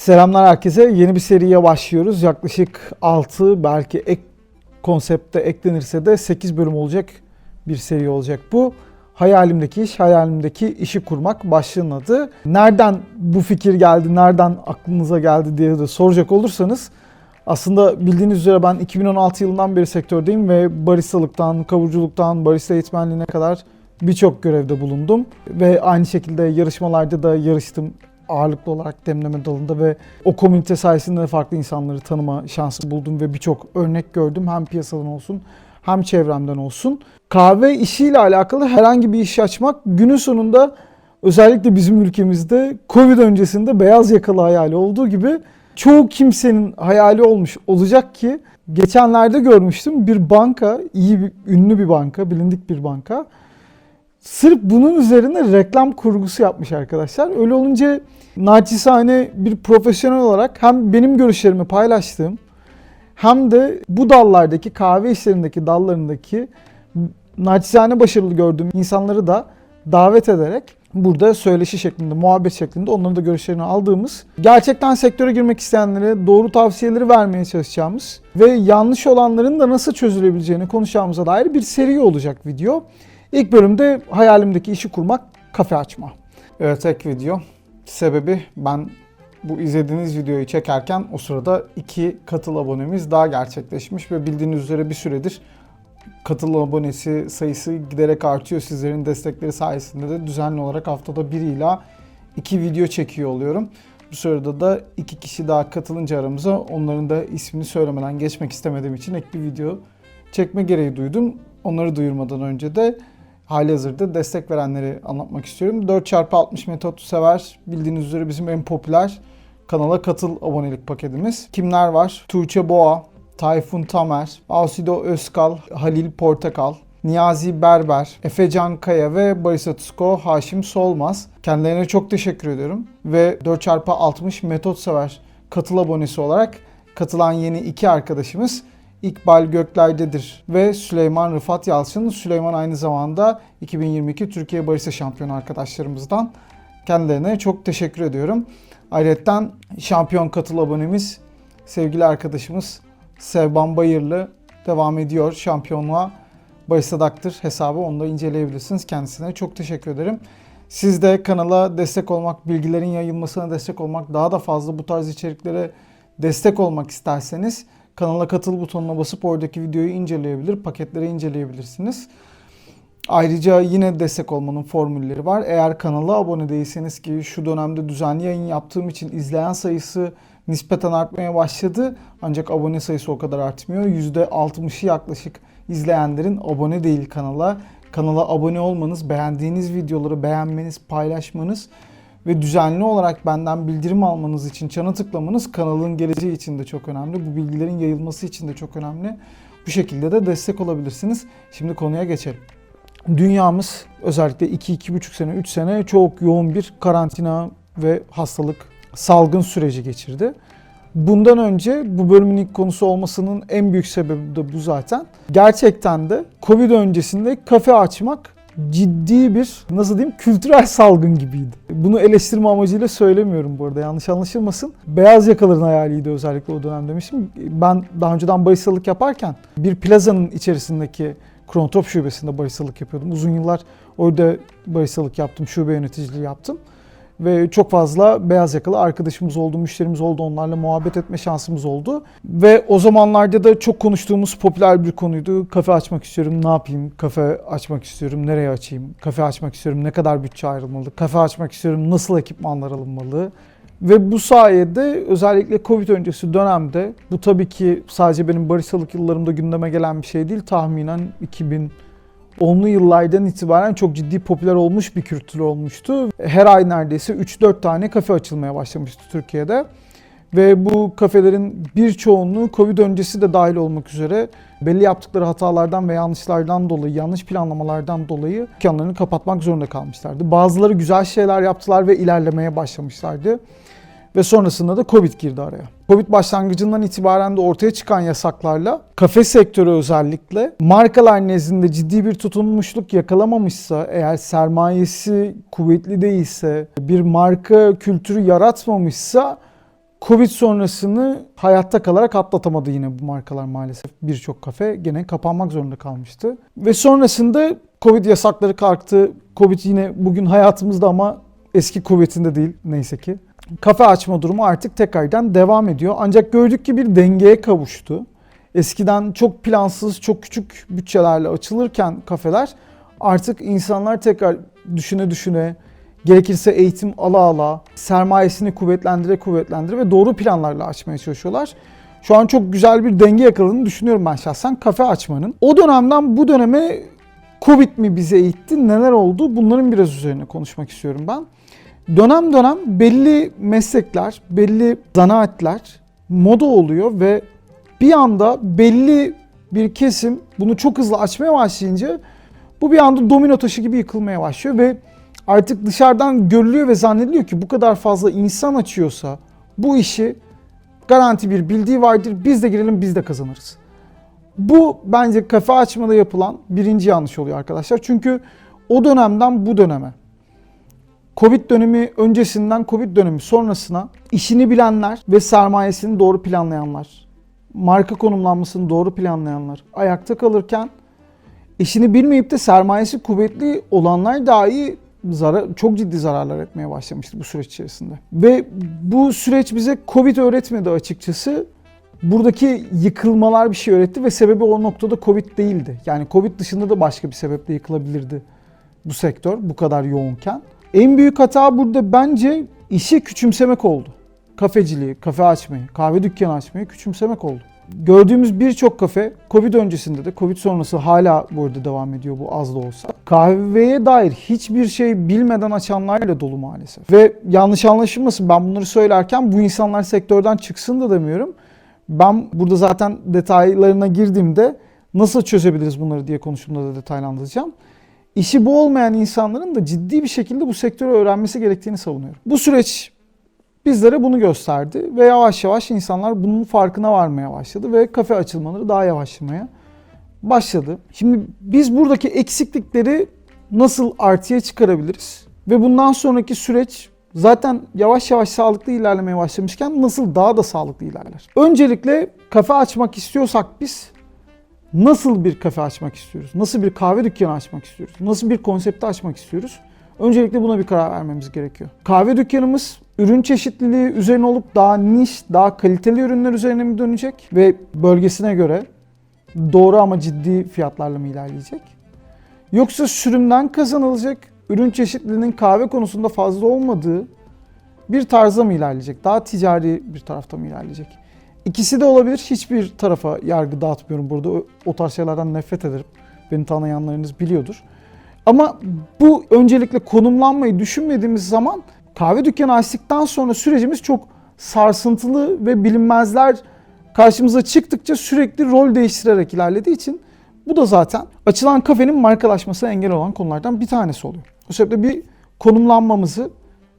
Selamlar herkese. Yeni bir seriye başlıyoruz. Yaklaşık 6 belki ek konsepte eklenirse de 8 bölüm olacak bir seri olacak bu. Hayalimdeki iş, hayalimdeki işi kurmak başlığın adı. Nereden bu fikir geldi, nereden aklınıza geldi diye de soracak olursanız aslında bildiğiniz üzere ben 2016 yılından beri sektördeyim ve baristalıktan, kavuruculuktan, barista eğitmenliğine kadar birçok görevde bulundum. Ve aynı şekilde yarışmalarda da yarıştım ağırlıklı olarak demleme dalında ve o komünite sayesinde de farklı insanları tanıma şansı buldum ve birçok örnek gördüm. Hem piyasadan olsun hem çevremden olsun. Kahve işiyle alakalı herhangi bir iş açmak günün sonunda özellikle bizim ülkemizde Covid öncesinde beyaz yakalı hayali olduğu gibi çoğu kimsenin hayali olmuş olacak ki geçenlerde görmüştüm bir banka, iyi bir, ünlü bir banka, bilindik bir banka. Sırf bunun üzerine reklam kurgusu yapmış arkadaşlar. Öyle olunca naçizane bir profesyonel olarak hem benim görüşlerimi paylaştığım hem de bu dallardaki kahve işlerindeki dallarındaki naçizane başarılı gördüğüm insanları da davet ederek burada söyleşi şeklinde, muhabbet şeklinde onların da görüşlerini aldığımız, gerçekten sektöre girmek isteyenlere doğru tavsiyeleri vermeye çalışacağımız ve yanlış olanların da nasıl çözülebileceğini konuşacağımıza dair bir seri olacak video. İlk bölümde hayalimdeki işi kurmak, kafe açma. Evet ek video. Sebebi ben bu izlediğiniz videoyu çekerken o sırada iki katıl abonemiz daha gerçekleşmiş ve bildiğiniz üzere bir süredir katıl abonesi sayısı giderek artıyor. Sizlerin destekleri sayesinde de düzenli olarak haftada bir ila iki video çekiyor oluyorum. Bu sırada da iki kişi daha katılınca aramıza onların da ismini söylemeden geçmek istemediğim için ek bir video çekme gereği duydum. Onları duyurmadan önce de hali hazırda destek verenleri anlatmak istiyorum. 4x60 metodu sever. Bildiğiniz üzere bizim en popüler kanala katıl abonelik paketimiz. Kimler var? Tuğçe Boğa, Tayfun Tamer, Asido Özkal, Halil Portakal, Niyazi Berber, Efecan Kaya ve Barisa Tusko Haşim Solmaz. Kendilerine çok teşekkür ediyorum. Ve 4x60 metot sever katıl abonesi olarak katılan yeni iki arkadaşımız İkbal Gökler'dedir ve Süleyman Rıfat Yalçın. Süleyman aynı zamanda 2022 Türkiye Barista Şampiyonu arkadaşlarımızdan. Kendilerine çok teşekkür ediyorum. Ayrıca şampiyon katıl abonemiz sevgili arkadaşımız Sevban Bayırlı devam ediyor şampiyonluğa. Barista Daktır hesabı onu da inceleyebilirsiniz. Kendisine çok teşekkür ederim. Siz de kanala destek olmak, bilgilerin yayılmasına destek olmak, daha da fazla bu tarz içeriklere destek olmak isterseniz kanala katıl butonuna basıp oradaki videoyu inceleyebilir, paketleri inceleyebilirsiniz. Ayrıca yine destek olmanın formülleri var. Eğer kanala abone değilseniz ki şu dönemde düzenli yayın yaptığım için izleyen sayısı nispeten artmaya başladı. Ancak abone sayısı o kadar artmıyor. %60'ı yaklaşık izleyenlerin abone değil kanala. Kanala abone olmanız, beğendiğiniz videoları beğenmeniz, paylaşmanız ve düzenli olarak benden bildirim almanız için çana tıklamanız kanalın geleceği için de çok önemli. Bu bilgilerin yayılması için de çok önemli. Bu şekilde de destek olabilirsiniz. Şimdi konuya geçelim. Dünyamız özellikle 2-2,5 sene, 3 sene çok yoğun bir karantina ve hastalık, salgın süreci geçirdi. Bundan önce bu bölümün ilk konusu olmasının en büyük sebebi de bu zaten. Gerçekten de Covid öncesinde kafe açmak ciddi bir nasıl diyeyim kültürel salgın gibiydi. Bunu eleştirme amacıyla söylemiyorum bu arada yanlış anlaşılmasın. Beyaz yakaların hayaliydi özellikle o dönem demiştim. Ben daha önceden baristalık yaparken bir plazanın içerisindeki Kronotrop şubesinde baristalık yapıyordum. Uzun yıllar orada baristalık yaptım, şube yöneticiliği yaptım. Ve çok fazla beyaz yakalı arkadaşımız oldu, müşterimiz oldu, onlarla muhabbet etme şansımız oldu. Ve o zamanlarda da çok konuştuğumuz popüler bir konuydu. Kafe açmak istiyorum, ne yapayım? Kafe açmak istiyorum, nereye açayım? Kafe açmak istiyorum, ne kadar bütçe ayrılmalı? Kafe açmak istiyorum, nasıl ekipmanlar alınmalı? Ve bu sayede özellikle Covid öncesi dönemde bu tabii ki sadece benim baristalık yıllarımda gündeme gelen bir şey değil. Tahminen 2010'lu yıllardan itibaren çok ciddi popüler olmuş bir kültür olmuştu. Her ay neredeyse 3-4 tane kafe açılmaya başlamıştı Türkiye'de. Ve bu kafelerin birçoğunluğu Covid öncesi de dahil olmak üzere belli yaptıkları hatalardan ve yanlışlardan dolayı, yanlış planlamalardan dolayı dükkanlarını kapatmak zorunda kalmışlardı. Bazıları güzel şeyler yaptılar ve ilerlemeye başlamışlardı. Ve sonrasında da Covid girdi araya. Covid başlangıcından itibaren de ortaya çıkan yasaklarla kafe sektörü özellikle markalar nezdinde ciddi bir tutunmuşluk yakalamamışsa, eğer sermayesi kuvvetli değilse, bir marka kültürü yaratmamışsa Covid sonrasını hayatta kalarak atlatamadı yine bu markalar maalesef. Birçok kafe gene kapanmak zorunda kalmıştı. Ve sonrasında Covid yasakları kalktı. Covid yine bugün hayatımızda ama eski kuvvetinde değil neyse ki. Kafe açma durumu artık tekrardan devam ediyor. Ancak gördük ki bir dengeye kavuştu. Eskiden çok plansız, çok küçük bütçelerle açılırken kafeler artık insanlar tekrar düşüne düşüne, gerekirse eğitim ala ala, sermayesini kuvvetlendire kuvvetlendire ve doğru planlarla açmaya çalışıyorlar. Şu an çok güzel bir denge yakaladığını düşünüyorum ben şahsen kafe açmanın. O dönemden bu döneme Covid mi bize eğitti, neler oldu bunların biraz üzerine konuşmak istiyorum ben. Dönem dönem belli meslekler, belli zanaatler moda oluyor ve bir anda belli bir kesim bunu çok hızlı açmaya başlayınca bu bir anda domino taşı gibi yıkılmaya başlıyor ve artık dışarıdan görülüyor ve zannediliyor ki bu kadar fazla insan açıyorsa bu işi garanti bir bildiği vardır. Biz de girelim biz de kazanırız. Bu bence kafe açmada yapılan birinci yanlış oluyor arkadaşlar. Çünkü o dönemden bu döneme Covid dönemi öncesinden Covid dönemi sonrasına işini bilenler ve sermayesini doğru planlayanlar, marka konumlanmasını doğru planlayanlar ayakta kalırken işini bilmeyip de sermayesi kuvvetli olanlar dahi zarar, çok ciddi zararlar etmeye başlamıştı bu süreç içerisinde. Ve bu süreç bize Covid öğretmedi açıkçası. Buradaki yıkılmalar bir şey öğretti ve sebebi o noktada Covid değildi. Yani Covid dışında da başka bir sebeple yıkılabilirdi bu sektör bu kadar yoğunken. En büyük hata burada bence işi küçümsemek oldu. Kafeciliği, kafe açmayı, kahve dükkanı açmayı küçümsemek oldu. Gördüğümüz birçok kafe Covid öncesinde de Covid sonrası hala bu arada devam ediyor bu az da olsa. Kahveye dair hiçbir şey bilmeden açanlarla dolu maalesef. Ve yanlış anlaşılmasın ben bunları söylerken bu insanlar sektörden çıksın da demiyorum. Ben burada zaten detaylarına girdiğimde nasıl çözebiliriz bunları diye konuştuğumda da detaylandıracağım. İşi bu olmayan insanların da ciddi bir şekilde bu sektörü öğrenmesi gerektiğini savunuyorum. Bu süreç bizlere bunu gösterdi ve yavaş yavaş insanlar bunun farkına varmaya başladı ve kafe açılmaları daha yavaşlamaya başladı. Şimdi biz buradaki eksiklikleri nasıl artıya çıkarabiliriz? Ve bundan sonraki süreç zaten yavaş yavaş sağlıklı ilerlemeye başlamışken nasıl daha da sağlıklı ilerler? Öncelikle kafe açmak istiyorsak biz nasıl bir kafe açmak istiyoruz? Nasıl bir kahve dükkanı açmak istiyoruz? Nasıl bir konsepti açmak istiyoruz? Öncelikle buna bir karar vermemiz gerekiyor. Kahve dükkanımız ürün çeşitliliği üzerine olup daha niş, daha kaliteli ürünler üzerine mi dönecek ve bölgesine göre doğru ama ciddi fiyatlarla mı ilerleyecek? Yoksa sürümden kazanılacak, ürün çeşitliliğinin kahve konusunda fazla olmadığı bir tarza mı ilerleyecek? Daha ticari bir tarafta mı ilerleyecek? İkisi de olabilir. Hiçbir tarafa yargı dağıtmıyorum burada. O, o tarz şeylerden nefret ederim. Beni tanıyanlarınız biliyordur. Ama bu öncelikle konumlanmayı düşünmediğimiz zaman kahve dükkanı açtıktan sonra sürecimiz çok sarsıntılı ve bilinmezler karşımıza çıktıkça sürekli rol değiştirerek ilerlediği için bu da zaten açılan kafenin markalaşmasına engel olan konulardan bir tanesi oluyor. O sebeple bir konumlanmamızı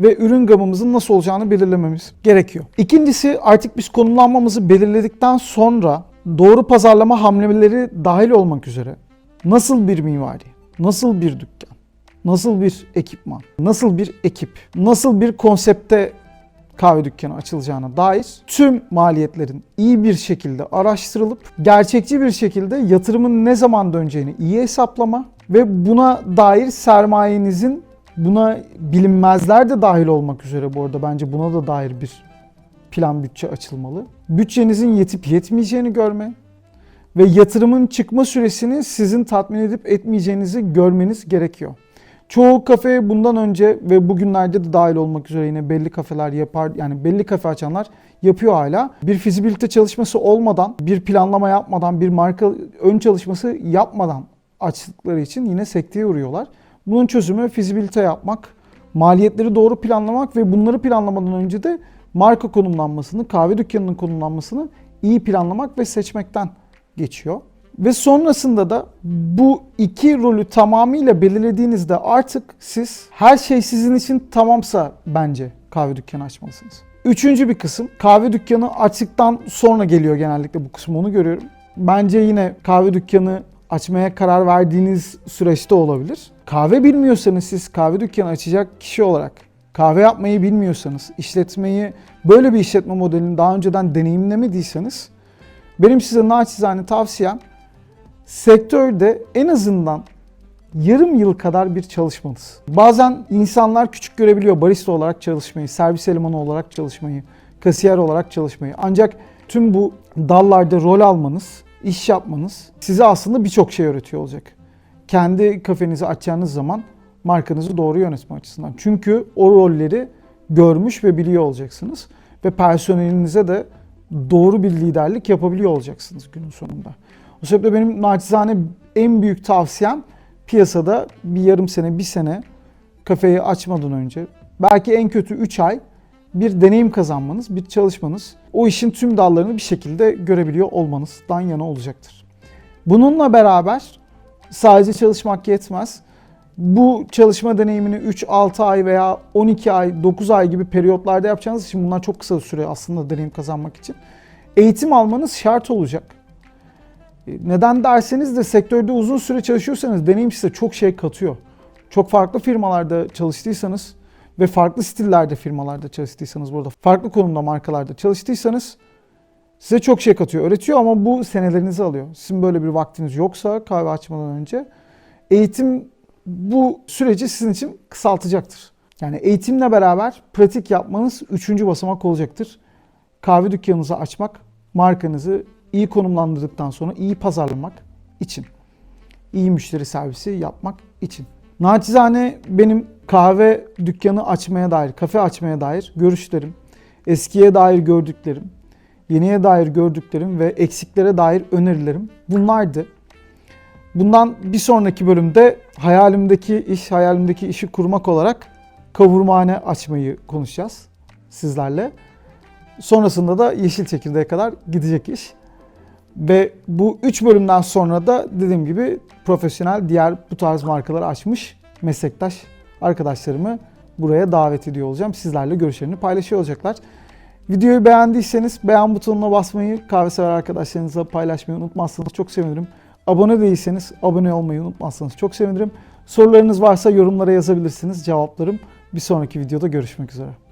ve ürün gamımızın nasıl olacağını belirlememiz gerekiyor. İkincisi artık biz konumlanmamızı belirledikten sonra doğru pazarlama hamleleri dahil olmak üzere nasıl bir mimari, nasıl bir dükkan, nasıl bir ekipman, nasıl bir ekip, nasıl bir konsepte kahve dükkanı açılacağına dair tüm maliyetlerin iyi bir şekilde araştırılıp gerçekçi bir şekilde yatırımın ne zaman döneceğini iyi hesaplama ve buna dair sermayenizin buna bilinmezler de dahil olmak üzere bu arada bence buna da dair bir plan bütçe açılmalı. Bütçenizin yetip yetmeyeceğini görme ve yatırımın çıkma süresini sizin tatmin edip etmeyeceğinizi görmeniz gerekiyor. Çoğu kafe bundan önce ve bugünlerde de dahil olmak üzere yine belli kafeler yapar yani belli kafe açanlar yapıyor hala. Bir fizibilite çalışması olmadan, bir planlama yapmadan, bir marka ön çalışması yapmadan açtıkları için yine sekteye uğruyorlar. Bunun çözümü fizibilite yapmak, maliyetleri doğru planlamak ve bunları planlamadan önce de marka konumlanmasını, kahve dükkanının konumlanmasını iyi planlamak ve seçmekten geçiyor. Ve sonrasında da bu iki rolü tamamıyla belirlediğinizde artık siz her şey sizin için tamamsa bence kahve dükkanı açmalısınız. Üçüncü bir kısım kahve dükkanı açtıktan sonra geliyor genellikle bu kısım onu görüyorum. Bence yine kahve dükkanı açmaya karar verdiğiniz süreçte olabilir. Kahve bilmiyorsanız siz kahve dükkanı açacak kişi olarak kahve yapmayı bilmiyorsanız, işletmeyi böyle bir işletme modelini daha önceden deneyimlemediyseniz benim size naçizane tavsiyem sektörde en azından yarım yıl kadar bir çalışmanız. Bazen insanlar küçük görebiliyor barista olarak çalışmayı, servis elemanı olarak çalışmayı, kasiyer olarak çalışmayı. Ancak tüm bu dallarda rol almanız, iş yapmanız size aslında birçok şey öğretiyor olacak. Kendi kafenizi açacağınız zaman markanızı doğru yönetme açısından. Çünkü o rolleri görmüş ve biliyor olacaksınız. Ve personelinize de doğru bir liderlik yapabiliyor olacaksınız günün sonunda. O sebeple benim naçizane en büyük tavsiyem piyasada bir yarım sene, bir sene kafeyi açmadan önce belki en kötü 3 ay bir deneyim kazanmanız, bir çalışmanız, o işin tüm dallarını bir şekilde görebiliyor olmanızdan yana olacaktır. Bununla beraber sadece çalışmak yetmez. Bu çalışma deneyimini 3, 6 ay veya 12 ay, 9 ay gibi periyotlarda yapacağınız için bunlar çok kısa süre aslında deneyim kazanmak için. Eğitim almanız şart olacak. Neden derseniz de sektörde uzun süre çalışıyorsanız deneyim size çok şey katıyor. Çok farklı firmalarda çalıştıysanız ve farklı stillerde firmalarda çalıştıysanız burada farklı konumda markalarda çalıştıysanız size çok şey katıyor. Öğretiyor ama bu senelerinizi alıyor. Sizin böyle bir vaktiniz yoksa kahve açmadan önce eğitim bu süreci sizin için kısaltacaktır. Yani eğitimle beraber pratik yapmanız üçüncü basamak olacaktır. Kahve dükkanınızı açmak, markanızı iyi konumlandırdıktan sonra iyi pazarlamak için. iyi müşteri servisi yapmak için. Naçizane benim kahve dükkanı açmaya dair, kafe açmaya dair görüşlerim, eskiye dair gördüklerim, yeniye dair gördüklerim ve eksiklere dair önerilerim bunlardı. Bundan bir sonraki bölümde hayalimdeki iş, hayalimdeki işi kurmak olarak kavurmahane açmayı konuşacağız sizlerle. Sonrasında da yeşil çekirdeğe kadar gidecek iş. Ve bu 3 bölümden sonra da dediğim gibi profesyonel diğer bu tarz markaları açmış meslektaş arkadaşlarımı buraya davet ediyor olacağım. Sizlerle görüşlerini paylaşıyor olacaklar. Videoyu beğendiyseniz beğen butonuna basmayı, kahve sever arkadaşlarınızla paylaşmayı unutmazsanız çok sevinirim. Abone değilseniz abone olmayı unutmazsanız çok sevinirim. Sorularınız varsa yorumlara yazabilirsiniz. Cevaplarım bir sonraki videoda görüşmek üzere.